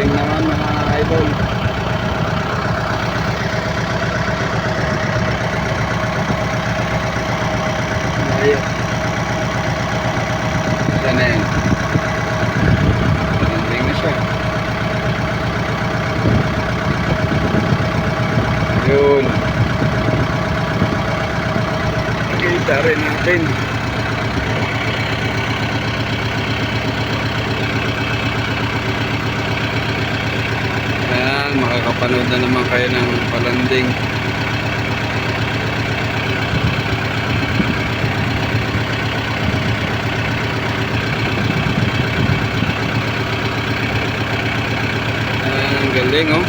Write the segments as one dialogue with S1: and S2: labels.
S1: Landing naman mga idol. Layo. Yan na yan. Landing na siya. Yun. Rin natin. Makakapanood na naman kayo ng palanding. Ang galing oh.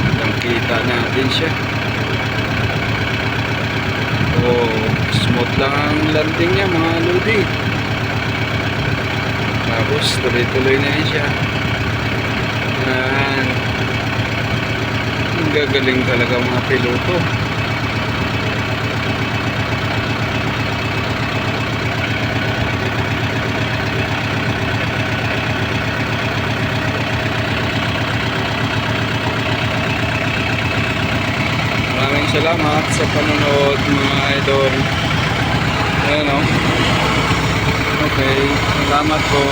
S1: Kitang kita natin siya. Oh, smooth lang ang landing niya mga lodi. Tapos tuloy-tuloy na yan siya. Yan. Ang gagaling talaga mga piloto. Maraming salamat sa panonood mga idol. Ayan o. Okay. Salamat po.